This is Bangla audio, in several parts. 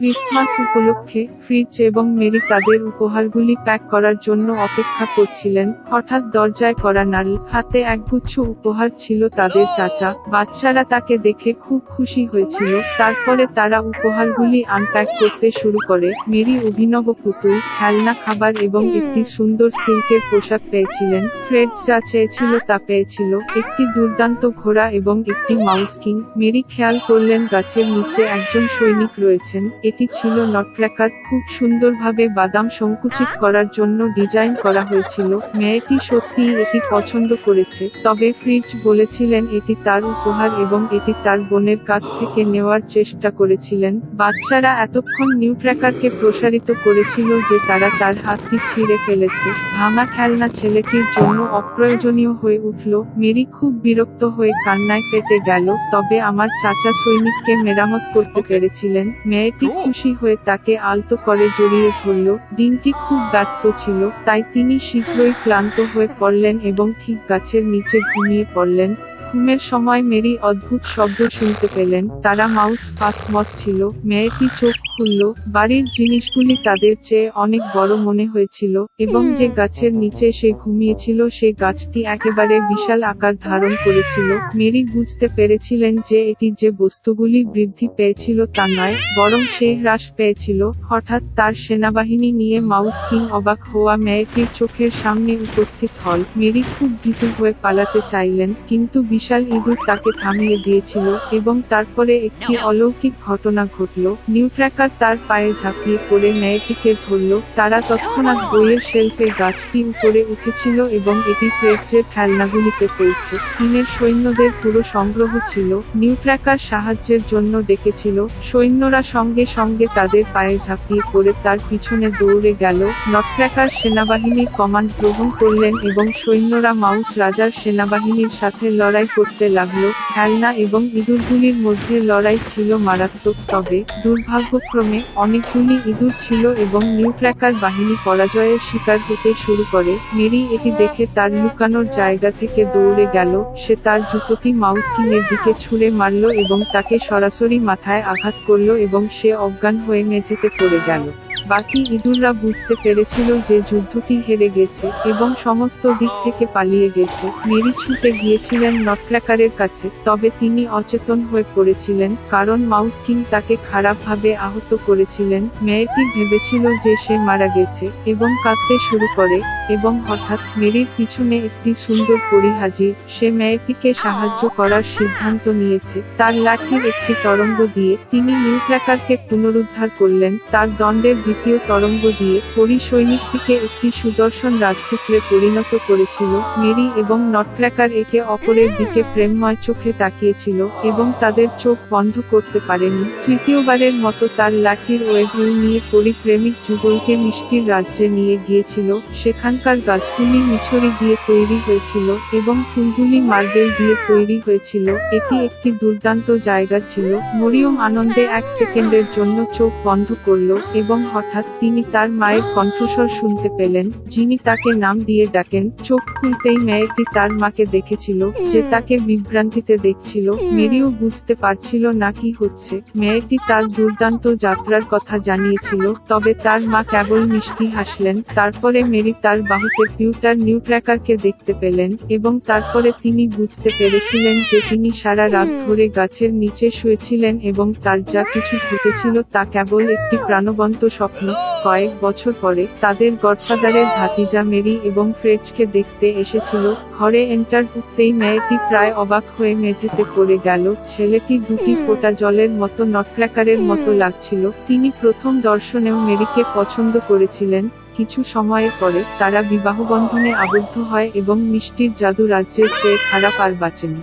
ক্রিসমাস উপলক্ষে ফ্রিজ এবং মেরি তাদের উপহারগুলি প্যাক করার জন্য অপেক্ষা করছিলেন। হঠাৎ দরজায় করা নারী হাতে একগুচ্ছ উপহার ছিল তাদের চাচা। বাচ্চারা তাকে দেখে খুব খুশি হয়েছিল। তারপরে তারা উপহারগুলি আনপ্যাক করতে শুরু করে। মেরি অভিনব পুতুল, খেলনা, খাবার এবং একটি সুন্দর সিল্কের পোশাক পেয়েছিলেন। ফ্রেড যা চেয়েছিল তা পেয়েছিল। একটি দুর্দান্ত ঘোড়া এবং একটি মাউস মেরি খেয়াল করলেন গাছের নিচে একজন সৈনিক রয়েছেন। এটি ছিল নটক্র্যাকার। খুব সুন্দরভাবে বাদাম সংকুচিত করার জন্য ডিজাইন করা হয়েছিল। মেয়েটি সত্যিই এটি পছন্দ করেছে। তবে ফ্রিজ বলেছিলেন এটি তার উপহার এবং এটি তার বোনের কাছ থেকে নেওয়ার চেষ্টা করেছিলেন। বাচ্চারা এতক্ষণ নিউট্র্যাকারকে প্রসারিত করেছিল যে তারা তার হাতটি ছিঁড়ে ফেলেছে। ভাঙা খেলনা ছেলেটির জন্য অপ্রয়োজনীয় হয়ে উঠল। মেরি খুব বিরক্ত হয়ে কান্নায় পেতে গেল। তবে আমার চাচা সৈনিককে মেরামত করতে পেরেছিলেন। মেয়েটি খুশি হয়ে তাকে আলতো করে জড়িয়ে ধরল। দিনটি খুব ব্যস্ত ছিল, তাই তিনি শীঘ্রই ক্লান্ত হয়ে পড়লেন এবং ঠিক গাছের নিচে ঘুমিয়ে পড়লেন। ঘুমের সময় মেরি অদ্ভুত শব্দ শুনতে পেলেন। তারা মাউস ফাস্ট মত ছিল। মেয়েটি চোখ খুলল। বাড়ির জিনিসগুলি তাদের চেয়ে অনেক বড় মনে হয়েছিল এবং যে গাছের নিচে সে ঘুমিয়েছিল সে গাছটি একেবারে বিশাল আকার ধারণ করেছিল। মেরি বুঝতে পেরেছিলেন যে এটি যে বস্তুগুলি বৃদ্ধি পেয়েছিল তা নয় বরং সে হ্রাস পেয়েছিল। হঠাৎ তার সেনাবাহিনী নিয়ে মাউস কিং অবাক হওয়া মেয়েটির চোখের সামনে উপস্থিত হল। মেরি খুব ভীতু হয়ে পালাতে চাইলেন কিন্তু বিশাল ইঁদুর তাকে থামিয়ে দিয়েছিল এবং তারপরে একটি অলৌকিক ঘটনা ঘটল। নিউট্র্যাকার তার পায়ে ঝাঁপিয়ে পড়ে মেয়েটিকে ধরল। তারা তৎক্ষণাৎ বইয়ের শেলফে গাছটি উপরে উঠেছিল এবং এটি ফ্রেডজের খেলনাগুলিতে পড়ছে। চীনের সৈন্যদের পুরো সংগ্রহ ছিল। নিউট্র্যাকার সাহায্যের জন্য ডেকেছিল। সৈন্যরা সঙ্গে সঙ্গে তাদের পায়ে ঝাঁপিয়ে পড়ে তার পিছনে দৌড়ে গেল। নটক্র্যাকার সেনাবাহিনীর কমান্ড গ্রহণ করলেন এবং সৈন্যরা মাউস রাজার সেনাবাহিনীর সাথে লড়াই করতে লাগল, খেলনা এবং ইঁদুরগুলির মধ্যে লড়াই ছিল মারাত্মক, তবে দুর্ভাগ্যক্রমে অনেকগুলি ইঁদুর ছিল এবং নিউট্র্যাকার বাহিনী পরাজয়ের শিকার হতে শুরু করে। মেরি এটি দেখে তার লুকানোর জায়গা থেকে দৌড়ে গেল, সে তার জুতোটি মাউস কিংয়ের দিকে ছুঁড়ে মারল এবং তাকে সরাসরি মাথায় আঘাত করল এবং সে অজ্ঞান হয়ে মেঝেতে পড়ে গেল। বাকি ইঁদুররা বুঝতে পেরেছিল যে যুদ্ধটি হেরে গেছে এবং সমস্ত দিক থেকে পালিয়ে গেছে। মেরি ছুটে গিয়েছিলেন নটক্র্যাকারের কাছে, তবে তিনি অচেতন হয়ে পড়েছিলেন, কারণ মাউস কিং তাকে খারাপভাবে আহত করেছিলেন। মেয়েটি ভেবেছিল যে সে মারা গেছে, এবং কাঁদতে শুরু করে, এবং হঠাৎ মেরির পিছনে একটি সুন্দর পরিহাজি সে মেয়েটিকে সাহায্য করার সিদ্ধান্ত নিয়েছে। তার লাঠির একটি তরঙ্গ দিয়ে তিনি নিউট্র্যাকারকে পুনরুদ্ধার করলেন। তার দণ্ডের দ্বিতীয় তরঙ্গ দিয়ে পরি সৈনিকটিকে একটি সুদর্শন রাজপুত্রে পরিণত করেছিল। মেরি এবং নটক্র্যাকার একে অপরের দিকে প্রেমময় চোখে তাকিয়েছিল এবং তাদের চোখ বন্ধ করতে পারেনি। তৃতীয়বারের মতো তার লাঠির ওয়েগুল নিয়ে পরিপ্রেমিক যুগলকে মিষ্টির রাজ্যে নিয়ে গিয়েছিল। সেখানকার গাছগুলি মিছরি দিয়ে তৈরি হয়েছিল এবং ফুলগুলি মার্বেল দিয়ে তৈরি হয়েছিল। এটি একটি দুর্দান্ত জায়গা ছিল। মরিয়ম আনন্দে এক সেকেন্ডের জন্য চোখ বন্ধ করল এবং হঠাৎ তিনি তার মায়ের কণ্ঠস্বর শুনতে পেলেন, যিনি তাকে নাম দিয়ে ডাকেন। চোখ খুলতেই মেয়েটি তার মাকে দেখেছিল, যে তাকে বিভ্রান্তিতে দেখছিল। মেরিও বুঝতে পারছিল না কি হচ্ছে। মেয়েটি তার দুর্দান্ত যাত্রার কথা জানিয়েছিল তবে তার মা কেবল মিষ্টি হাসলেন। তারপরে মেরি তার বাহুতে পিউটার নিউট্র্যাকারকে দেখতে পেলেন এবং তারপরে তিনি বুঝতে পেরেছিলেন যে তিনি সারা রাত ধরে গাছের নিচে শুয়েছিলেন এবং তার যা কিছু ঘটেছিল তা কেবল একটি প্রাণবন্ত স্বপ্ন। কয়েক বছর পরে তাদের গডফাদারের ভাতিজা মেরি এবং ফ্রেডকে দেখতে এসেছিল। ঘরে এন্টার উঠতেই মেয়েটি প্রায় অবাক হয়ে মেঝেতে পড়ে গেল। ছেলেটি দুটি ফোঁটা জলের মতো নটক্র্যাকারের মতো লাগছিল। তিনি প্রথম দর্শনেও মেরিকে পছন্দ করেছিলেন। কিছু সময়ের পরে তারা বিবাহবন্ধনে আবদ্ধ হয় এবং মিষ্টির জাদু রাজ্যের চেয়ে খারাপ আর বাঁচেনি।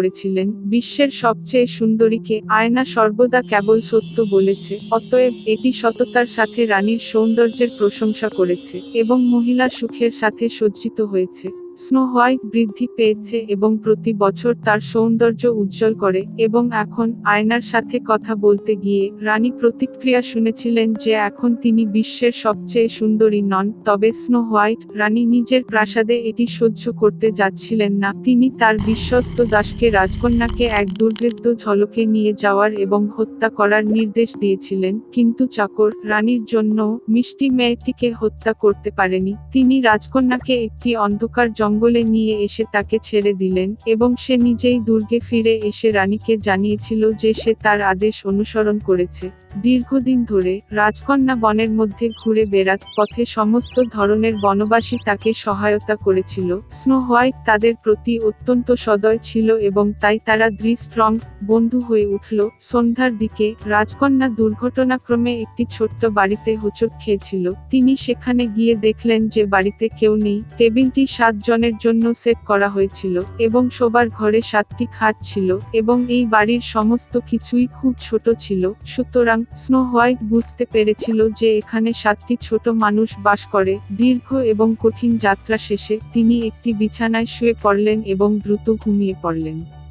করেছিলেন। বিশ্বের সবচেয়ে সুন্দরীকে আয়না সর্বদা কেবল সত্য বলেছে, অতএব এটি সততার সাথে রানীর সৌন্দর্যের প্রশংসা করেছে এবং মহিলা সুখের সাথে সজ্জিত হয়েছে। স্নো হোয়াইট বৃদ্ধি পেয়েছে এবং প্রতি বছর তার সৌন্দর্য উজ্জ্বল করে এবং এখন আয়নার সাথে কথা বলতে গিয়ে রানী প্রতিক্রিয়া শুনেছিলেন যে এখন তিনি বিশ্বের সবচেয়ে সুন্দরী নন, তবে স্নো হোয়াইট রানী নিজের প্রাসাদে এটি সহ্য করতে যাচ্ছিলেন না। তিনি তার বিশ্বস্ত দাসকে রাজকন্যাকে এক দুর্ভেদ্য ঝলকে নিয়ে যাওয়ার এবং হত্যা করার নির্দেশ দিয়েছিলেন, কিন্তু চাকর রানীর জন্য মিষ্টি মেয়েটিকে হত্যা করতে পারেনি। তিনি রাজকন্যাকে একটি অন্ধকার জঙ্গলে নিয়ে এসে তাকে ছেড়ে দিলেন এবং সে নিজেই দুর্গে ফিরে এসে রানীকে জানিয়েছিল যে সে তার আদেশ অনুসরণ করেছে। দীর্ঘদিন ধরে রাজকন্যা বনের মধ্যে ঘুরে বেড়াত পথে সমস্ত ধরনের বনবাসী তাকে সহায়তা করেছিল। স্নো হোয়াইট তাদের প্রতি অত্যন্ত সদয় ছিল এবং তাই তারা দৃষ্ট্রং বন্ধু হয়ে উঠল। সন্ধ্যার দিকে রাজকন্যা দুর্ঘটনাক্রমে একটি ছোট্ট বাড়িতে হোঁচট খেয়েছিল। তিনি সেখানে গিয়ে দেখলেন যে বাড়িতে কেউ নেই। টেবিলটি সাত জনের জন্য সেট করা হয়েছিল এবং সবার ঘরে সাতটি খাট ছিল এবং এই বাড়ির সমস্ত কিছুই খুব ছোট ছিল। সুতরাং স্নো হোয়াইট বুঝতে পেরেছিল যে এখানে সাতটি ছোট মানুষ বাস করে। দীর্ঘ এবং কঠিন যাত্রা শেষে তিনি একটি বিছানায় শুয়ে পড়লেন এবং দ্রুত ঘুমিয়ে পড়লেন।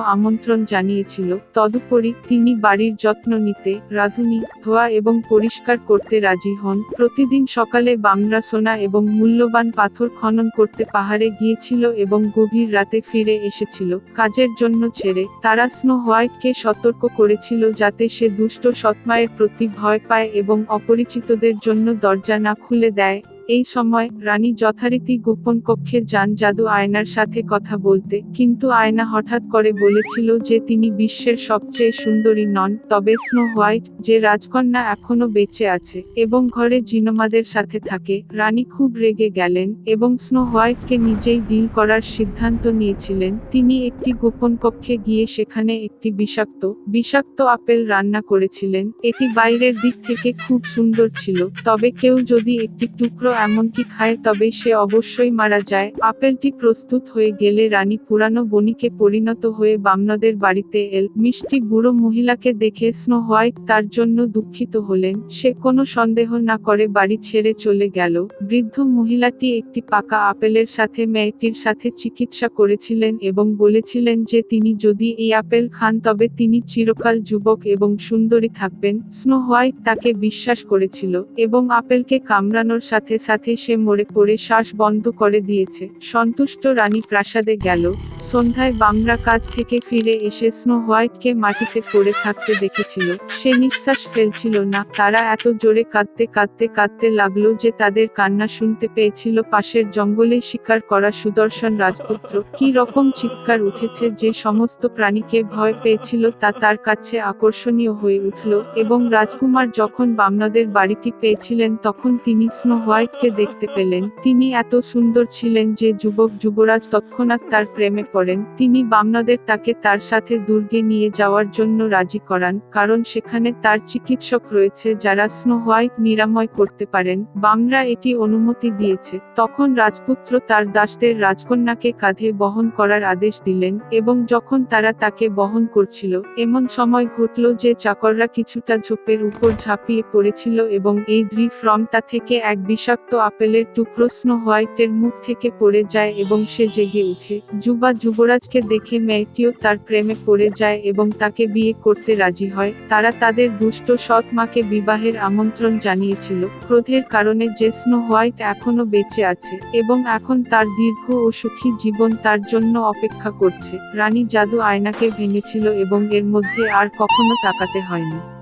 আমন্ত্রণ জানিয়েছিল। তদুপরি তিনি বাড়ির যত্ন নিতে রাঁধুনি, ধোয়া এবং পরিষ্কার করতে রাজি হন। প্রতিদিন সকালে বামরা সোনা এবং মূল্যবান পাথর খনন করতে পাহাড়ে গিয়েছিল এবং গভীর রাতে ফিরে এসেছিল। কাজের জন্য ছেড়ে তারা স্নো হোয়াইটকে সতর্ক করেছিল যাতে সে দুষ্ট সৎমায়ের প্রতি ভয় পায় এবং অপরিচিতদের জন্য দরজা না খুলে দেয়। এই সময় রানী যথারীতি গোপন কক্ষে যান জাদু আয়নার সাথে কথা বলতে। কিন্তু আয়না হঠাৎ করে বলেছিল যে তিনি বিশ্বের সবচেয়ে সুন্দরী নন, তবে স্নো হোয়াইট, যে রাজকন্যা এখনও বেঁচে আছে এবং ঘরে জিনোমাদের সাথে থাকে, রানী খুব রেগে গেলেন এবং স্নো হোয়াইটকে নিজেই ডিল করার সিদ্ধান্ত নিয়েছিলেন। তিনি একটি গোপন কক্ষে গিয়ে সেখানে একটি বিষাক্ত বিষাক্ত আপেল রান্না করেছিলেন। এটি বাইরের দিক থেকে খুব সুন্দর ছিল, তবে কেউ যদি একটি টুকরো এমনকি খায় তবে সে অবশ্যই মারা যায়। আপেলটি প্রস্তুত হয়ে গেলে রানী পুরানো বনিকে পরিণত হয়ে বামনদের বাড়িতে এল। মিষ্টি বুড়ো মহিলাকে দেখে স্নো হোয়াইট তার জন্য দুঃখিত হলেন। সে কোনো সন্দেহ না করে বাড়ি ছেড়ে চলে গেল। বৃদ্ধ মহিলাটি একটি পাকা আপেলের সাথে মেয়েটির সাথে চিকিৎসা করেছিলেন এবং বলেছিলেন যে তিনি যদি এই আপেল খান তবে তিনি চিরকাল যুবক এবং সুন্দরী থাকবেন। স্নো হোয়াইট তাকে বিশ্বাস করেছিল এবং আপেলকে কামড়ানোর সাথে সাথে সে মরে পড়ে শ্বাস বন্ধ করে দিয়েছে। সন্তুষ্ট রানী প্রাসাদে গেল। সন্ধ্যায় বামরা কাজ থেকে ফিরে এসে স্নো হোয়াইটকে মাটিতে পড়ে থাকতে দেখেছিল। সে নিঃশ্বাস ফেলছিল না। তারা এত জোরে কাঁদতে কাঁদতে কাঁদতে লাগল যে তাদের কান্না শুনতে পেয়েছিল পাশের জঙ্গলে শিকার করা সুদর্শন রাজপুত্র। কি রকম চিৎকার উঠেছে যে সমস্ত প্রাণীকে ভয় পেয়েছিল তা তার কাছে আকর্ষণীয় হয়ে উঠল এবং রাজকুমার যখন বামনাদের বাড়িটি পেয়েছিলেন তখন তিনি স্নো হোয়াইটকে দেখতে পেলেন? তিনি এত সুন্দর ছিলেন যে যুবক যুবরাজ তৎক্ষণাৎ তার প্রেমে পড়েন। তিনি বামনাদের তাকে তার সাথে দুর্গে নিয়ে যাওয়ার জন্য রাজি করান, কারণ সেখানে তার চিকিৎসক রয়েছে যারা স্নো হোয়াইট নিরাময় করতে পারেন। বামরা এটি অনুমতি দিয়েছে। তখন রাজপুত্র তার দাসদের রাজকন্যাকে কাঁধে বহন করার আদেশ দিলেন এবং যখন তারা তাকে বহন করছিল, এমন সময় ঘটল যে চাকররা কিছুটা ঝোপের উপর ঝাঁপিয়ে পড়েছিল এবং এই দ্রিফ্রমটা থেকে এক বিষাক্ত আপেলের টুকরো স্নো হোয়াইটের মুখ থেকে পড়ে যায় এবং সে জেগে উঠে যুবা যুবরাজকে দেখে মেয়েটিও তার প্রেমে পড়ে যায় এবং তাকে বিয়ে করতে রাজি হয়। তারা তাদের দুষ্ট সৎ মাকে বিবাহের আমন্ত্রণ জানিয়েছিল। ক্রোধের কারণে যে স্নো হোয়াইট এখনও বেঁচে আছে এবং এখন তার দীর্ঘ ও সুখী জীবন তার জন্য অপেক্ষা করছে। রানী জাদু আয়নাকে ভেঙেছিল এবং এর মধ্যে আর কখনো তাকাতে হয়নি।